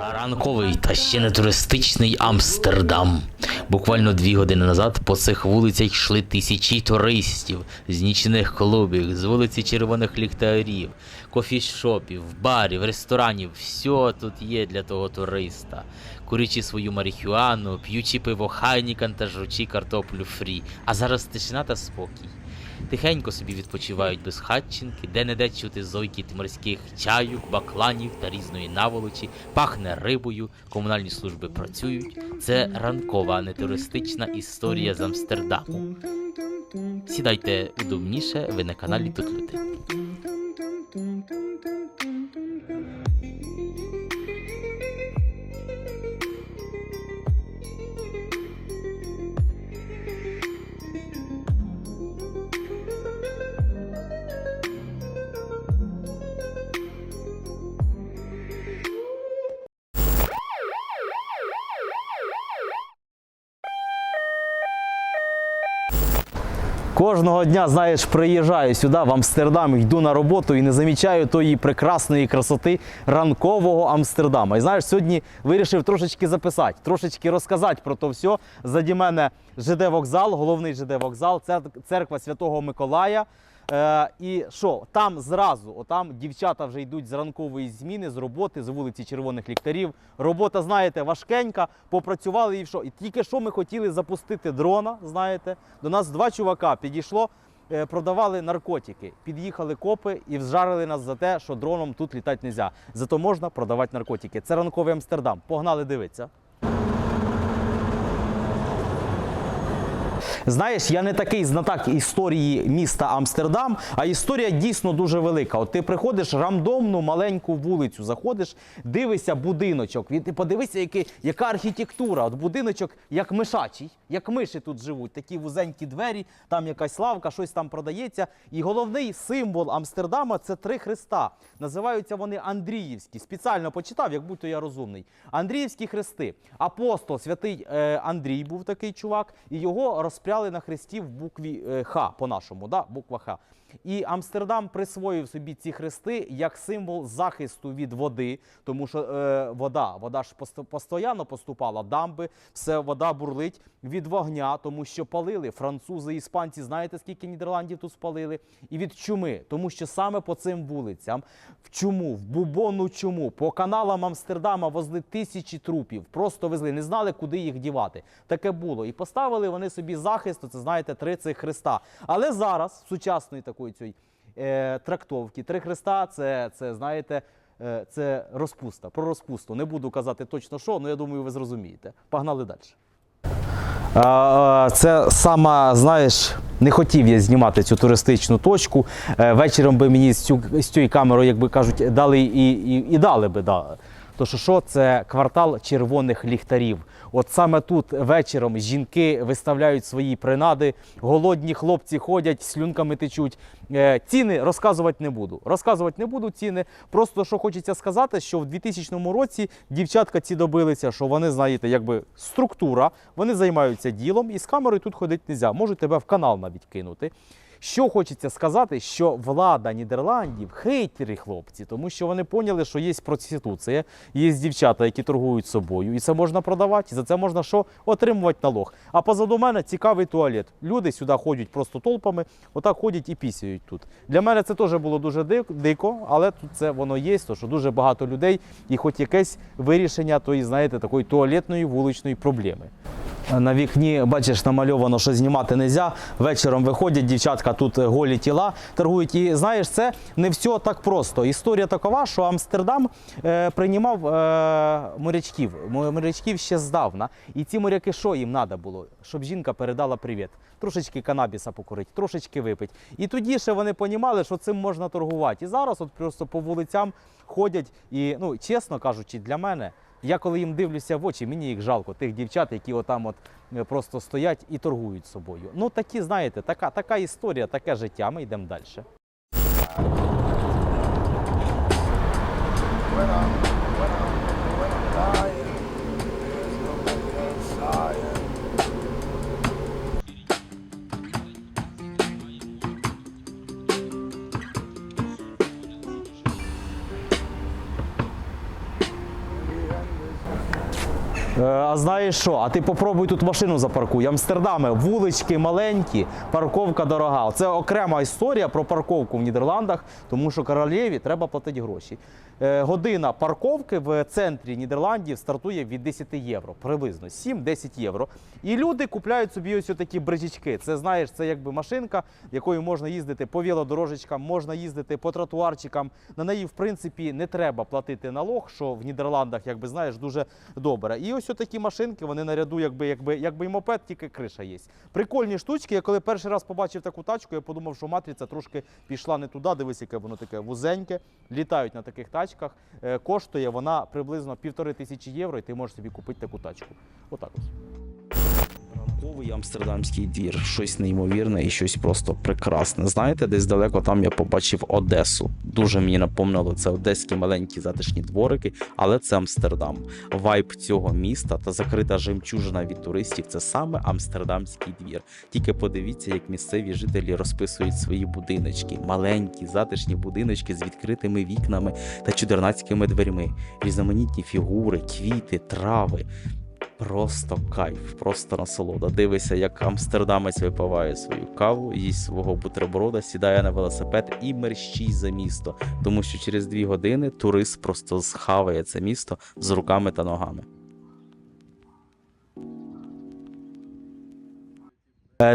Ранковий та ще не туристичний Амстердам. Буквально дві години назад по цих вулицях йшли тисячі туристів з нічних клубів, з вулиці червоних ліхтарів, кофішопів, барів, ресторанів. Все тут є для того туриста. Курячи свою марихуану, п'ючи пиво Хайнікан та жручи картоплю фрі. А зараз тишина та спокій. Тихенько собі відпочивають безхатченки, де не де чути зойкіт морських чаюк, бакланів та різної наволочі, пахне рибою, комунальні служби працюють. Це ранкова, а не туристична історія з Амстердаму. Сідайте удобніше, ви на каналі Тут Люди. Кожного дня, знаєш, приїжджаю сюди, в Амстердам, йду на роботу і не замічаю тої прекрасної красоти ранкового Амстердама. І знаєш, сьогодні вирішив трошечки записати, трошечки розказати про то все. Заді мене ЖД вокзал, головний ЖД вокзал, цер- церква Святого Миколая. Е, і що, там зразу, отам дівчата вже йдуть з ранкової зміни, з роботи, з вулиці Червоних ліхтарів. Робота, знаєте, важкенька, попрацювали і що. І тільки що ми хотіли запустити дрона, знаєте, до нас два чувака підійшло, е, продавали наркотики. Під'їхали копи і вжарили нас за те, що дроном тут літати не можна. Зато можна продавати наркотики. Це ранковий Амстердам. Погнали дивитися. Знаєш, я не такий знаток історії міста Амстердам, а історія дійсно дуже велика. От ти приходиш рандомну маленьку вулицю, заходиш, дивишся будиночок. Він ти подивися, який, яка архітектура. От будиночок як мишачий, як миші тут живуть. Такі вузенькі двері, там якась лавка, щось там продається. І головний символ Амстердама це три хреста. Називаються вони Андріївські. Спеціально почитав, як будь-то я розумний. Андріївські хрести. Апостол святий е, Андрій був такий чувак, і його розп'яли на хресті в букві е, Х по-нашому, да? буква Х. І Амстердам присвоїв собі ці хрести як символ захисту від води, тому що е, вода, вода ж пост- постійно поступала, дамби, все вода бурлить від вогня, тому що палили французи, іспанці. Знаєте, скільки Нідерландів тут спалили? І від чуми, тому що саме по цим вулицям, в чуму, в бубонну чуму, по каналам Амстердама возли тисячі трупів, просто везли, не знали, куди їх дівати. Таке було. І поставили вони собі захист, це знаєте, три цих хреста. Але зараз, сучасної такої цієї е, трактовки, три хреста це, це знаєте. е, Це розпуста, про розпусту. Не буду казати точно що, але я думаю, ви зрозумієте. Погнали далі. Це сама, знаєш, не хотів я знімати цю туристичну точку. Е, Вечором би мені з цю з цією камерою, як би кажуть, дали і, і, і дали би. Да. То що, що це квартал червоних ліхтарів. От саме тут вечором жінки виставляють свої принади, голодні хлопці ходять, слюнками течуть. Е, Ціни розказувати не буду. Розказувати не буду ціни. Просто що хочеться сказати, що в 2000 році дівчатка ці добилися, що вони, знаєте, якби структура, вони займаються ділом і з камерою тут ходити не можна. Можуть тебе в канал навіть кинути. Що хочеться сказати, що влада Нідерландів хейтері хлопці, тому що вони поняли, що є проституція, є дівчата, які торгують собою, і це можна продавати. І за це можна що отримувати налог. А позаду мене цікавий туалет. Люди сюди ходять просто толпами, отак ходять і пісяють тут. Для мене це теж було дуже дико, але тут це воно є, то що дуже багато людей і хоч якесь вирішення тої, знаєте, такої туалетної вуличної проблеми. На вікні, бачиш, намальовано, що знімати не можна. Вечором виходять дівчатка, тут голі тіла торгують. І знаєш, це не все так просто. Історія такова, що Амстердам е, приймав е, морячків. Морячків ще здавна. І ці моряки, що їм треба було? Щоб жінка передала привіт. Трошечки канабіса покурить, трошечки випить. І тоді ще вони розуміли, що цим можна торгувати. І зараз от просто по вулицям ходять. І, ну, чесно кажучи, для мене. Я коли їм дивлюся в очі, мені їх жалко, тих дівчат, які отам от е, просто стоять і торгують собою. Ну такі, знаєте, така, така історія, таке життя. Ми йдемо далі. А знаєш що? А ти попробуй тут машину запаркуй. Амстердами, вулички маленькі, парковка дорога. Це окрема історія про парковку в Нідерландах, тому що королеві треба платити гроші. Е, Година парковки в центрі Нідерландів стартує від 10 євро, приблизно 7-10 євро. І люди купляють собі ось такі брижечки. Це знаєш, це якби машинка, якою можна їздити по велодорожечкам, можна їздити по тротуарчикам. На неї, в принципі, не треба платити налог, що в Нідерландах, якби знаєш, дуже добре. І ось такі машинки, вони на ряду, якби, якби, якби і мопед, тільки криша є. Прикольні штучки. Я коли перший раз побачив таку тачку, я подумав, що матриця трошки пішла не туди. Дивись, яке воно таке вузеньке. Літають на таких тачках. Е, Коштує вона приблизно півтори тисячі євро, і ти можеш собі купити таку тачку. Отак ось. Ранковий амстердамський двір, щось неймовірне і щось просто прекрасне. Знаєте, десь далеко там я побачив Одесу. Дуже мені напомнило це одеські маленькі затишні дворики, але це Амстердам. Вайб цього міста та закрита жемчужина від туристів це саме амстердамський двір. Тільки подивіться, як місцеві жителі розписують свої будиночки, маленькі затишні будиночки з відкритими вікнами та чудернацькими дверьми, різноманітні фігури, квіти, трави. Просто кайф, просто насолода. Дивися, як амстердамець випиває свою каву, їсть свого бутерброда, сідає на велосипед і мерщій за місто, тому що через дві години турист просто схаває це місто з руками та ногами.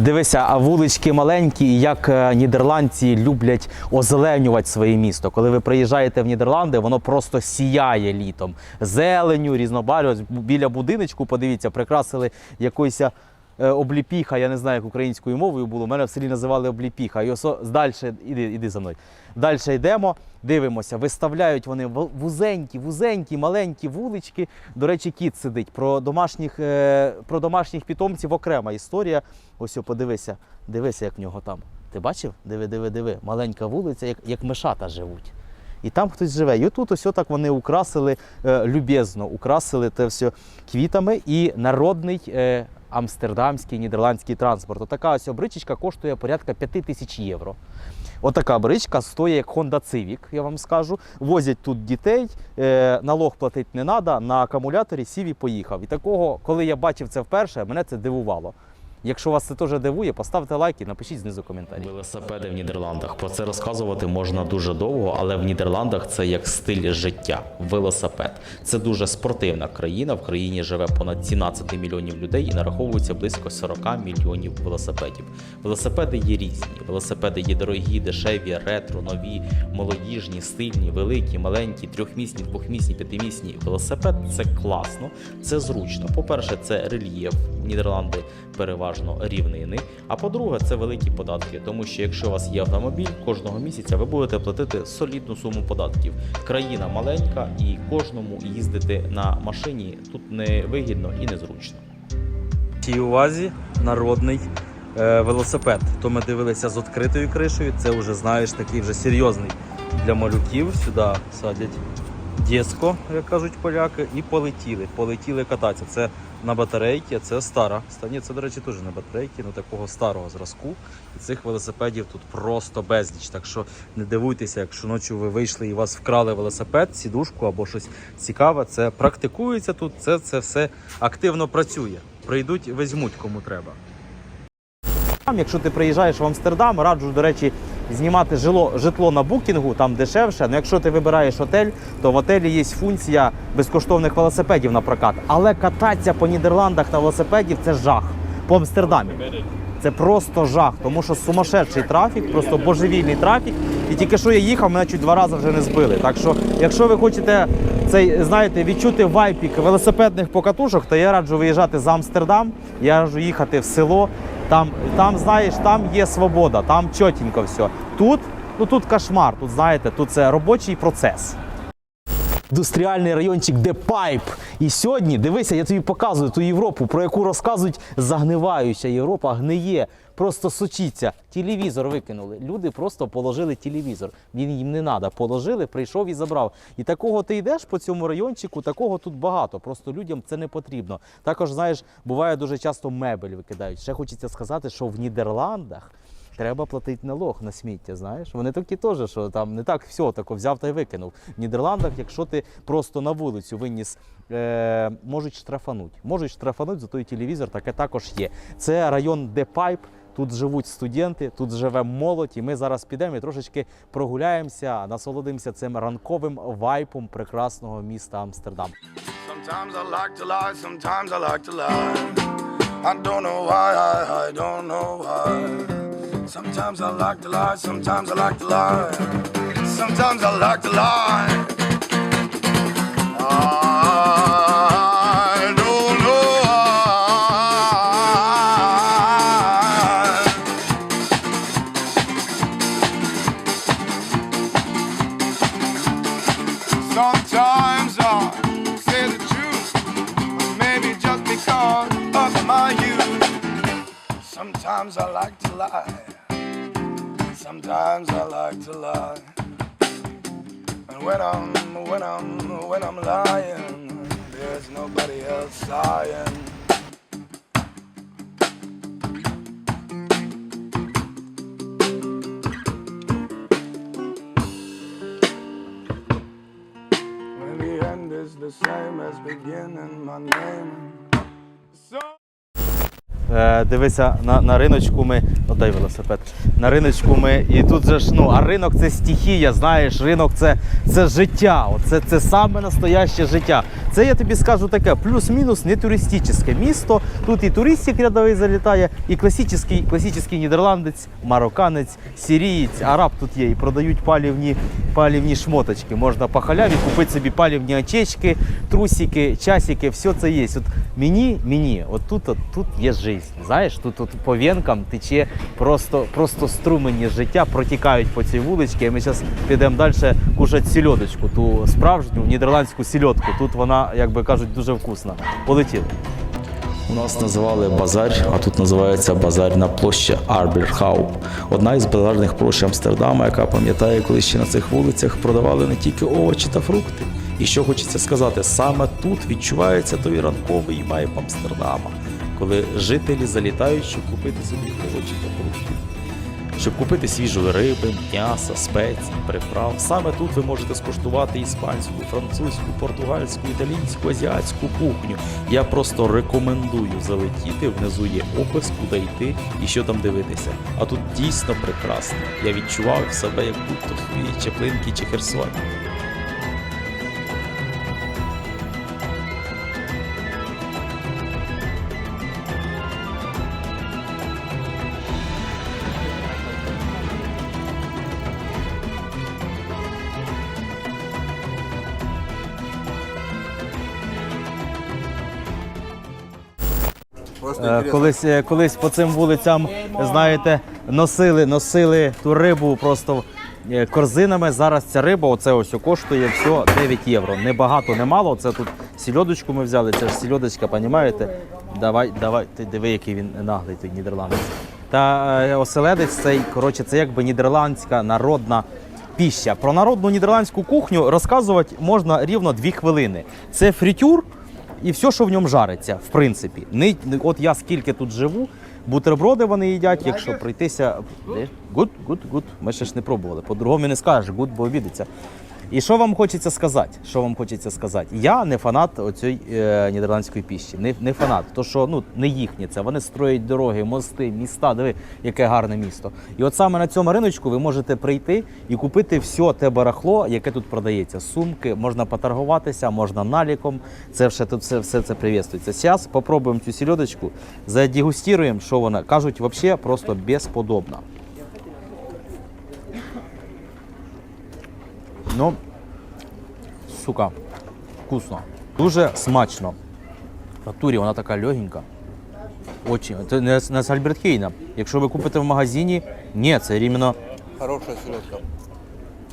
Дивися, а вулички маленькі, як е, нідерландці люблять озеленювати своє місто. Коли ви приїжджаєте в Нідерланди, воно просто сіяє літом. Зеленю, різнобарю. Біля будиночку, подивіться, прикрасили якоюсь е, обліпіха, я не знаю, як українською мовою було. Мене в селі називали обліпіха. І ось далі, іди, іди за мною. Далі йдемо, дивимося, виставляють вони вузенькі, вузенькі, маленькі вулички. До речі, кіт сидить. Про домашніх, е, про домашніх питомців окрема історія. Ось подивися, дивися, як в нього там. Ти бачив? Диви, диви, диви. Маленька вулиця, як, як мишата живуть. І там хтось живе. І отут ось так вони украсили е, любезно, украсили те все квітами і народний е, амстердамський нідерландський транспорт. Отака ось бричечка коштує порядка 5 тисяч євро. Отака бричка стоїть як Honda Civic, я вам скажу. Возять тут дітей, е, налог платити не треба, на акумуляторі сів і поїхав. І такого, коли я бачив це вперше, мене це дивувало. Якщо вас це теж дивує, поставте лайк і напишіть знизу коментарі. Велосипеди в Нідерландах. Про це розказувати можна дуже довго, але в Нідерландах це як стиль життя. Велосипед. Це дуже спортивна країна. В країні живе понад 17 мільйонів людей і нараховується близько 40 мільйонів велосипедів. Велосипеди є різні. Велосипеди є дорогі, дешеві, ретро, нові, молодіжні, стильні, великі, маленькі, трьохмісні, двохмісні, п'ятимісні. Велосипед це класно, це зручно. По-перше, це рельєф. Нідерланди переважно рівнини. А по-друге, це великі податки, тому що якщо у вас є автомобіль, кожного місяця ви будете платити солідну суму податків. Країна маленька, і кожному їздити на машині тут не вигідно і незручно. цій увазі народний е, велосипед. То ми дивилися з відкритою кришею. Це вже знаєш такий вже серйозний для малюків. Сюди садять дєско, як кажуть поляки, і полетіли. Полетіли кататися. Це на батарейки, це стара. Стані це, до речі, теж на батарейки, ну такого старого зразку. І цих велосипедів тут просто безліч. Так що не дивуйтеся, якщо ночі ви вийшли і вас вкрали велосипед, сідушку або щось цікаве. Це практикується тут. Це, це все активно працює. Прийдуть, візьмуть кому треба. Якщо ти приїжджаєш в Амстердам, раджу, до речі, знімати жило, житло на букінгу, там дешевше. Ну якщо ти вибираєш готель, то в готелі є функція безкоштовних велосипедів на прокат. Але кататися по Нідерландах на велосипеді це жах. По Амстердамі. Це просто жах, тому що сумасшедший трафік, просто божевільний трафік. І тільки що я їхав, мене чуть два рази вже не збили. Так що, якщо ви хочете цей, знаєте, відчути вайпік велосипедних покатушок, то я раджу виїжджати за Амстердам, я раджу їхати в село. Там, там, знаєш, там є свобода, там чотенько все. Тут, ну тут кошмар, тут знаєте, тут це робочий процес індустріальний райончик, де пайп. І сьогодні, дивися, я тобі показую ту Європу, про яку розказують загниваюча Європа гниє, просто сучиться. Телевізор викинули. Люди просто положили телевізор. Він їм не треба. Положили, прийшов і забрав. І такого ти йдеш по цьому райончику, такого тут багато. Просто людям це не потрібно. Також, знаєш, буває дуже часто мебель викидають. Ще хочеться сказати, що в Нідерландах треба платити налог на сміття. Знаєш, вони такі теж, що там не так все тако взяв та й викинув. В Нідерландах, якщо ти просто на вулицю виніс, е, можуть штрафануть. Можуть штрафануть за той телевізор, таке також є. Це район Депайп. Тут живуть студенти, тут живе молодь, і ми зараз підемо і трошечки прогуляємося, насолодимося цим ранковим вайпом прекрасного міста Амстердам. I don't know why, I don't know why. Sometimes I like to lie, sometimes I like to lie. Sometimes I like to lie. I When the end is the same as beginning, my name. Е, дивися, на, на риночку ми. Отдай велосипед. На риночку ми. І тут же ж, ну, а ринок це стихія, знаєш, ринок це, це життя. Оце це саме настояще життя. Це я тобі скажу таке, плюс-мінус не туристичне місто. Тут і туристик рядовий залітає, і класичний, класичний нідерландець, марокканець, сирієць, араб тут є. І продають палівні, палівні шмоточки. Можна по халяві купити собі палівні очечки, трусики, часики, все це є. От мені, мені, от тут, от, тут є життя. Знаєш, тут, тут по венкам тече просто, просто струмені життя, протікають по цій вуличці. І ми зараз підемо далі кушати сільодочку, ту справжню нідерландську сільодку. Тут вона, як би кажуть, дуже вкусна. Полетіли. У нас називали базар, а тут називається базарна площа Арберхау. Одна із базарних площ Амстердама, яка пам'ятає, коли ще на цих вулицях продавали не тільки овочі та фрукти. І що хочеться сказати, саме тут відчувається той ранковий вайб Амстердама, коли жителі залітають, щоб купити собі овочі та фрукти. Щоб купити свіжої риби, м'яса, спецій, приправ. Саме тут ви можете скуштувати іспанську, французьку, португальську, італійську, азіатську кухню. Я просто рекомендую залетіти. Внизу є опис, куди йти і що там дивитися. А тут дійсно прекрасно. Я відчував себе як будто в своїй Чеплинці чи Херсоні. Колись, е, колись по цим вулицям, знаєте, носили, носили ту рибу просто е, корзинами. Зараз ця риба, оце ось коштує все 9 євро. Не багато, не мало. Це тут сільодочку ми взяли. Це ж сільодочка, понімаєте? Давай, давай, ти диви, який він наглий, той нідерландець. Та е, оселедець цей, коротше, це якби нідерландська народна піща. Про народну нідерландську кухню розказувати можна рівно 2 хвилини. Це фритюр і все, що в ньому жариться, в принципі. Не, от я скільки тут живу, бутерброди вони їдять, якщо пройтися. Де? Гуд, гуд, гуд. Ми ще ж не пробували. По-другому не скажеш, гуд, бо обідеться. І що вам хочеться сказати? Що вам хочеться сказати? Я не фанат оцієї е, нідерландської піщі. Не, не фанат. То що ну не їхнє це. Вони строять дороги, мости, міста. Диви, яке гарне місто. І от саме на цьому риночку ви можете прийти і купити все те барахло, яке тут продається. Сумки, можна поторгуватися, можна наліком. Це все тут все, все це привітствується. Зараз попробуємо цю сільодочку, задегустуємо, що вона кажуть, взагалі просто безподобно. Ну, сука, вкусно. Дуже смачно. В натурі вона така легенька. Очень. Це не, не з Альберт Хейна. Якщо ви купите в магазині, ні, це іменно Хорошая селедка.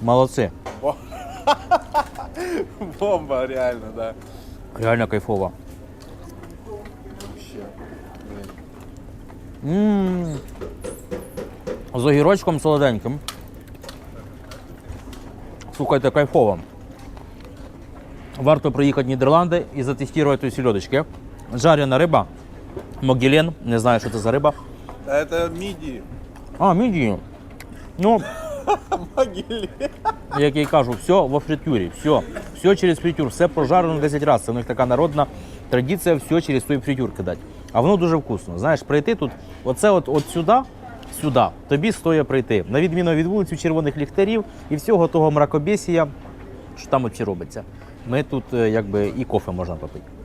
молодці. Бомба, реально, да. Реально кайфово. М. З огірочком солоденьким. Слухайте, кайфово. Варто приїхати в Нідерланди і затестувати сільодочки. Жарена риба. Могілен, не знаю, що це за риба. Это миди. А, мідії. Ну, як я й кажу, все во фритюрі, все. Все через фритюр, все прожарено 10 разів. Це у них така народна традиція, все через той фритюр кидати. А воно дуже вкусно. Знаєш, прийти тут, оце от, от сюди, сюди, тобі стоїть прийти. На відміну від вулиці червоних ліхтарів і всього того мракобесія, що там оці робиться. Ми тут е, якби і кофе можна попити.